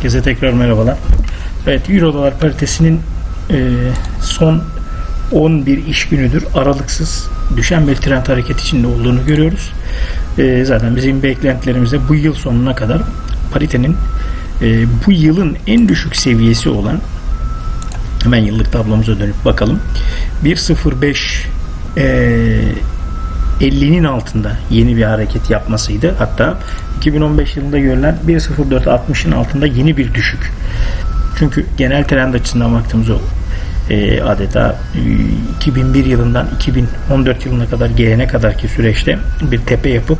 Herkese tekrar merhabalar. Evet, Euro dolar paritesinin e, son 11 iş günüdür aralıksız düşen bir trend hareket içinde olduğunu görüyoruz. E, zaten bizim beklentilerimizde bu yıl sonuna kadar paritenin e, bu yılın en düşük seviyesi olan hemen yıllık tablomuza dönüp bakalım. 1.05 e, 50'nin altında yeni bir hareket yapmasıydı. Hatta 2015 yılında görülen 1.04.60'ın altında yeni bir düşük. Çünkü genel trend açısından baktığımızda e, adeta e, 2001 yılından 2014 yılına kadar gelene kadarki süreçte bir tepe yapıp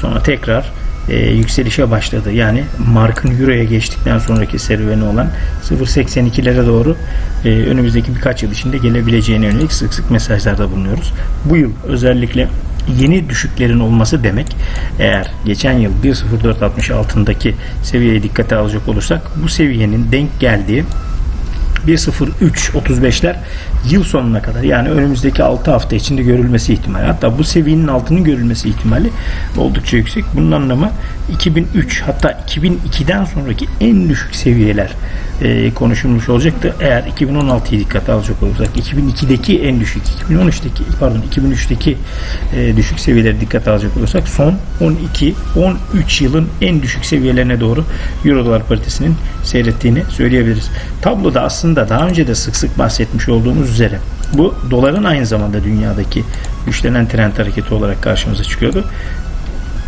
sonra tekrar e, yükselişe başladı. Yani markın euroya geçtikten sonraki serüveni olan 0.82'lere doğru e, önümüzdeki birkaç yıl içinde gelebileceğine yönelik sık sık mesajlarda bulunuyoruz. Bu yıl özellikle yeni düşüklerin olması demek eğer geçen yıl 1.04.60 altındaki seviyeye dikkate alacak olursak bu seviyenin denk geldiği 1.03.35'ler yıl sonuna kadar yani önümüzdeki 6 hafta içinde görülmesi ihtimali hatta bu seviyenin altının görülmesi ihtimali oldukça yüksek. Bunun anlamı 2003 hatta 2002'den sonraki en düşük seviyeler e, konuşulmuş olacaktı. Eğer 2016'yı dikkate alacak olursak 2002'deki en düşük 2013'teki pardon 2003'teki e, düşük seviyeleri dikkate alacak olursak son 12 13 yılın en düşük seviyelerine doğru Euro dolar paritesinin seyrettiğini söyleyebiliriz. Tabloda aslında daha önce de sık sık bahsetmiş olduğumuz üzere bu doların aynı zamanda dünyadaki güçlenen trend hareketi olarak karşımıza çıkıyordu.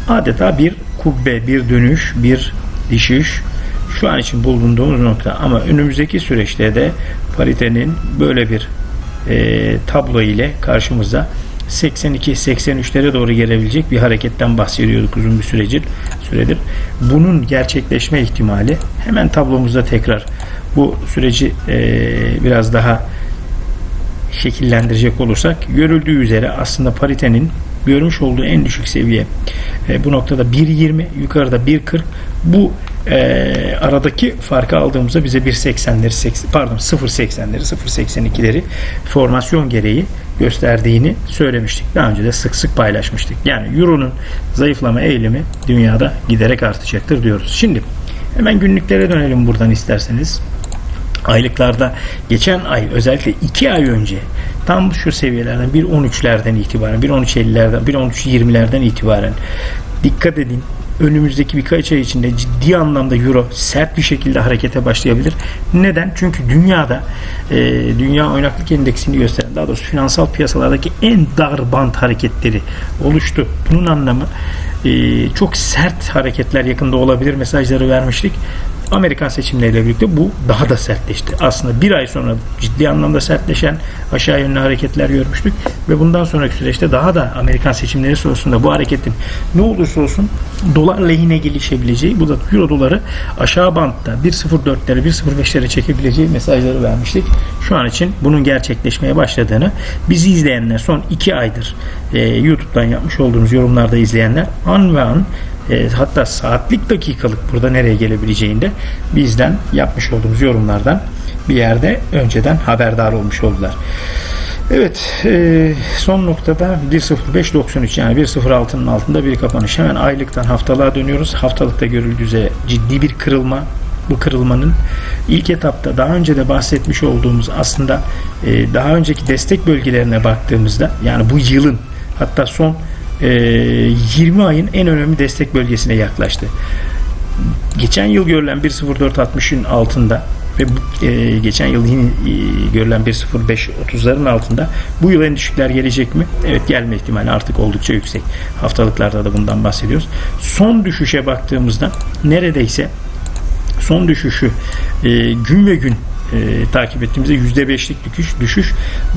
Adeta bir kubbe, bir dönüş, bir düşüş şu an için bulunduğumuz nokta ama önümüzdeki süreçte de paritenin böyle bir e, tablo ile karşımıza 82-83'lere doğru gelebilecek bir hareketten bahsediyorduk uzun bir süredir. süredir. Bunun gerçekleşme ihtimali hemen tablomuzda tekrar bu süreci e, biraz daha şekillendirecek olursak görüldüğü üzere aslında paritenin görmüş olduğu en düşük seviye e, bu noktada 1.20 yukarıda 1.40 bu e, aradaki farkı aldığımızda bize 1.80'leri pardon 0.80'leri 0.82'leri formasyon gereği gösterdiğini söylemiştik. Daha önce de sık sık paylaşmıştık. Yani Euro'nun zayıflama eğilimi dünyada giderek artacaktır diyoruz. Şimdi hemen günlüklere dönelim buradan isterseniz aylıklarda geçen ay özellikle 2 ay önce tam şu seviyelerden 1.13'lerden itibaren 1.13.50'lerden 1.13.20'lerden itibaren dikkat edin önümüzdeki birkaç ay içinde ciddi anlamda euro sert bir şekilde harekete başlayabilir. Neden? Çünkü dünyada e, dünya oynaklık endeksini gösteren daha doğrusu finansal piyasalardaki en dar band hareketleri oluştu. Bunun anlamı e, çok sert hareketler yakında olabilir mesajları vermiştik. Amerikan seçimleriyle birlikte bu daha da sertleşti. Aslında bir ay sonra ciddi anlamda sertleşen aşağı yönlü hareketler görmüştük ve bundan sonraki süreçte daha da Amerikan seçimleri sonrasında bu hareketin ne olursa olsun dolar lehine gelişebileceği bu da euro doları aşağı bantta 1.04'lere 1.05'lere çekebileceği mesajları vermiştik. Şu an için bunun gerçekleşmeye başladığını bizi izleyenler son 2 aydır e, YouTube'dan yapmış olduğumuz yorumlarda izleyenler an ve an e, hatta saatlik dakikalık burada nereye gelebileceğinde bizden yapmış olduğumuz yorumlardan bir yerde önceden haberdar olmuş oldular. Evet e, son noktada 1.05.93 yani 1.06'nın altında bir kapanış. Hemen aylıktan haftalığa dönüyoruz. Haftalıkta görüldüğü üzere ciddi bir kırılma bu kırılmanın ilk etapta daha önce de bahsetmiş olduğumuz aslında e, daha önceki destek bölgelerine baktığımızda yani bu yılın hatta son 20 ayın en önemli destek bölgesine yaklaştı. Geçen yıl görülen 1.04.60'ın altında ve bu, e, geçen yıl yine e, görülen 1.05.30'ların altında bu yıl en düşükler gelecek mi? Evet gelme ihtimali artık oldukça yüksek. Haftalıklarda da bundan bahsediyoruz. Son düşüşe baktığımızda neredeyse son düşüşü e, gün ve gün e, takip ettiğimizde %5'lik düşüş, düşüş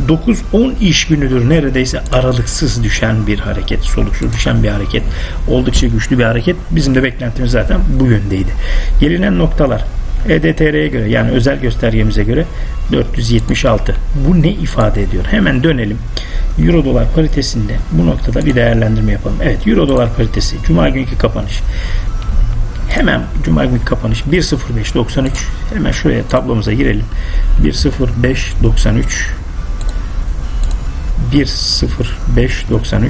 9-10 iş günüdür neredeyse aralıksız düşen bir hareket, soluksuz düşen bir hareket. Oldukça güçlü bir hareket. Bizim de beklentimiz zaten bu yöndeydi. Gelinen noktalar EDTR'ye göre yani özel göstergemize göre 476. Bu ne ifade ediyor? Hemen dönelim. Euro dolar paritesinde bu noktada bir değerlendirme yapalım. Evet Euro dolar paritesi Cuma günkü kapanış Hemen Cuma günü kapanış 1.05.93 hemen şuraya tablomuza girelim. 1.05.93 1.05.93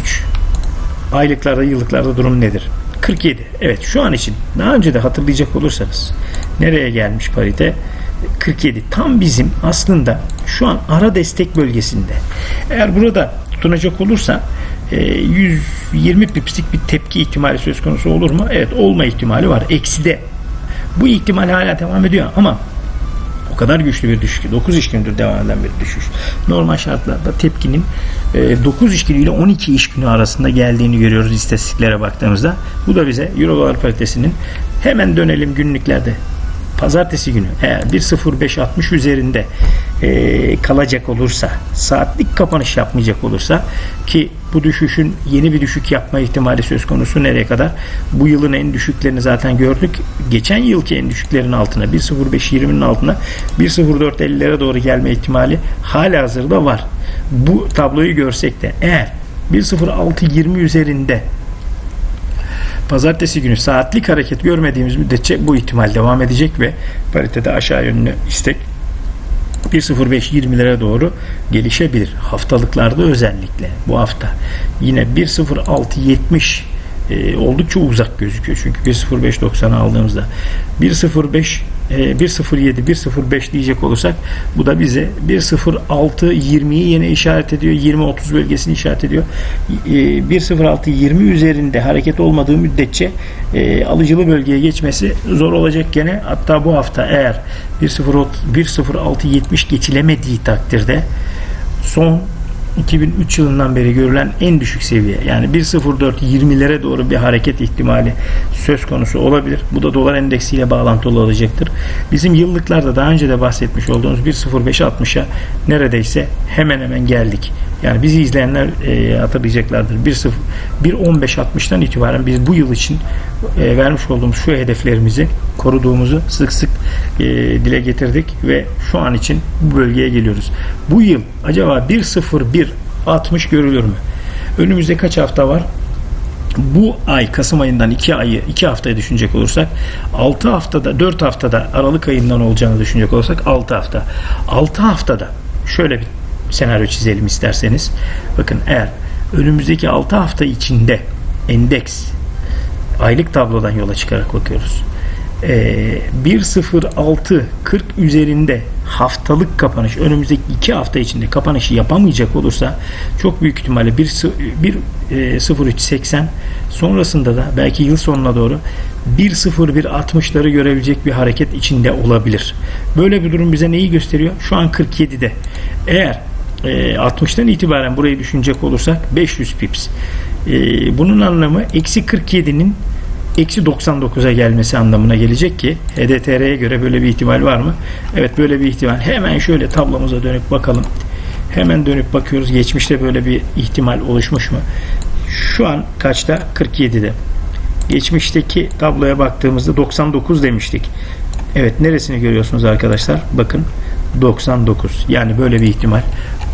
aylıklarda yıllıklarda durum nedir? 47. Evet şu an için daha önce de hatırlayacak olursanız nereye gelmiş parite? 47 tam bizim aslında şu an ara destek bölgesinde. Eğer burada tutunacak olursa 120 pipslik bir tepki ihtimali söz konusu olur mu? Evet olma ihtimali var. Ekside. Bu ihtimal hala devam ediyor ama o kadar güçlü bir düşüş ki 9 iş gündür devam eden bir düşüş. Normal şartlarda tepkinin e, 9 iş günü ile 12 iş günü arasında geldiğini görüyoruz istatistiklere baktığımızda. Bu da bize Euro dolar paritesinin hemen dönelim günlüklerde pazartesi günü eğer 1.0560 üzerinde e, kalacak olursa saatlik kapanış yapmayacak olursa ki bu düşüşün yeni bir düşük yapma ihtimali söz konusu nereye kadar? Bu yılın en düşüklerini zaten gördük. Geçen yılki en düşüklerin altına 1.0520'nin altına 1.0450'lere doğru gelme ihtimali hala hazırda var. Bu tabloyu görsek de eğer 1.0620 üzerinde pazartesi günü saatlik hareket görmediğimiz müddetçe bu ihtimal devam edecek ve paritede aşağı yönlü istek 1.05-20'lere doğru gelişebilir. Haftalıklarda özellikle bu hafta yine 1.06-70 e, oldukça uzak gözüküyor. Çünkü 1.05.90'ı aldığımızda 1.05 1.07 1.05 diyecek olursak bu da bize 1.06.20'yi yine işaret ediyor. 20-30 bölgesini işaret ediyor. 1.06.20 üzerinde hareket olmadığı müddetçe e, alıcılı bölgeye geçmesi zor olacak gene. Hatta bu hafta eğer 1.06.70 geçilemediği takdirde son 2003 yılından beri görülen en düşük seviye yani 1.04-20'lere doğru bir hareket ihtimali söz konusu olabilir. Bu da dolar endeksiyle bağlantılı olacaktır. Bizim yıllıklarda daha önce de bahsetmiş olduğumuz 1.05-60'a neredeyse hemen hemen geldik. Yani bizi izleyenler e, hatırlayacaklardır. 1.15-60'tan itibaren biz bu yıl için e, vermiş olduğumuz şu hedeflerimizi koruduğumuzu sık sık e, dile getirdik ve şu an için bu bölgeye geliyoruz. Bu yıl acaba 1.01 60 görülür mü? Önümüzde kaç hafta var? bu ay Kasım ayından 2 ayı 2 haftaya düşünecek olursak 6 haftada 4 haftada Aralık ayından olacağını düşünecek olursak 6 hafta. 6 haftada şöyle bir senaryo çizelim isterseniz. Bakın eğer önümüzdeki 6 hafta içinde endeks aylık tablodan yola çıkarak bakıyoruz. Ee, 1.06 40 üzerinde haftalık kapanış önümüzdeki 2 hafta içinde kapanışı yapamayacak olursa çok büyük ihtimalle 1.0380 sonrasında da belki yıl sonuna doğru 1.0160'ları görebilecek bir hareket içinde olabilir. Böyle bir durum bize neyi gösteriyor? Şu an 47'de. Eğer 60'tan itibaren burayı düşünecek olursak 500 pips. Bunun anlamı eksi 47'nin eksi 99'a gelmesi anlamına gelecek ki HDTR'ye göre böyle bir ihtimal var mı? Evet böyle bir ihtimal. Hemen şöyle tablomuza dönüp bakalım. Hemen dönüp bakıyoruz. Geçmişte böyle bir ihtimal oluşmuş mu? Şu an kaçta? 47'de. Geçmişteki tabloya baktığımızda 99 demiştik. Evet neresini görüyorsunuz arkadaşlar? Bakın 99. Yani böyle bir ihtimal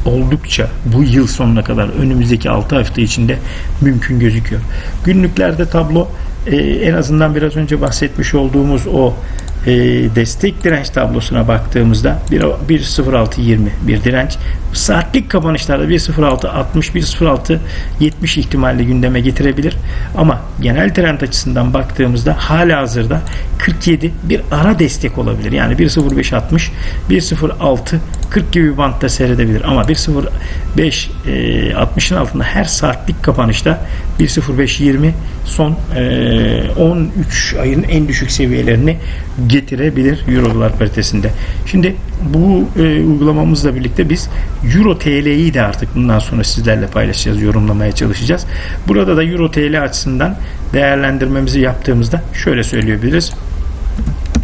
oldukça bu yıl sonuna kadar önümüzdeki 6 hafta içinde mümkün gözüküyor. Günlüklerde tablo e, en azından biraz önce bahsetmiş olduğumuz o e, destek direnç tablosuna baktığımızda 1.06.20 bir direnç. Saatlik kapanışlarda 1.06.60 1.06.70 ihtimalle gündeme getirebilir. Ama genel trend açısından baktığımızda hala hazırda 47 bir ara destek olabilir. Yani 1.05.60 1.06 40 gibi bir bantta seyredebilir. Ama 1.05 e, 60'ın altında her saatlik kapanışta 1.05.20 son e, 13 ayın en düşük seviyelerini getirebilir Euro dolar paritesinde. Şimdi bu e, uygulamamızla birlikte biz Euro TL'yi de artık bundan sonra sizlerle paylaşacağız, yorumlamaya çalışacağız. Burada da Euro TL açısından değerlendirmemizi yaptığımızda şöyle söyleyebiliriz.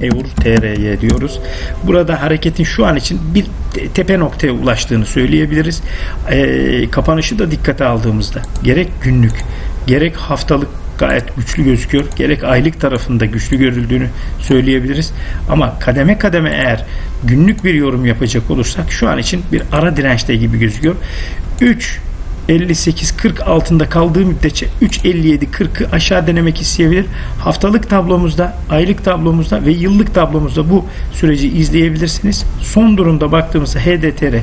Eur TRY diyoruz. Burada hareketin şu an için bir tepe noktaya ulaştığını söyleyebiliriz. E, kapanışı da dikkate aldığımızda gerek günlük gerek haftalık gayet güçlü gözüküyor. Gerek aylık tarafında güçlü görüldüğünü söyleyebiliriz. Ama kademe kademe eğer günlük bir yorum yapacak olursak şu an için bir ara dirençte gibi gözüküyor. 3 3.58-40 altında kaldığı müddetçe 3.57-40'ı aşağı denemek isteyebilir. Haftalık tablomuzda, aylık tablomuzda ve yıllık tablomuzda bu süreci izleyebilirsiniz. Son durumda baktığımızda HDTR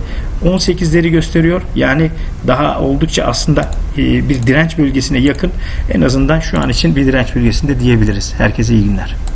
18'leri gösteriyor. Yani daha oldukça aslında e, bir direnç bölgesine yakın. En azından şu an için bir direnç bölgesinde diyebiliriz. Herkese iyi günler.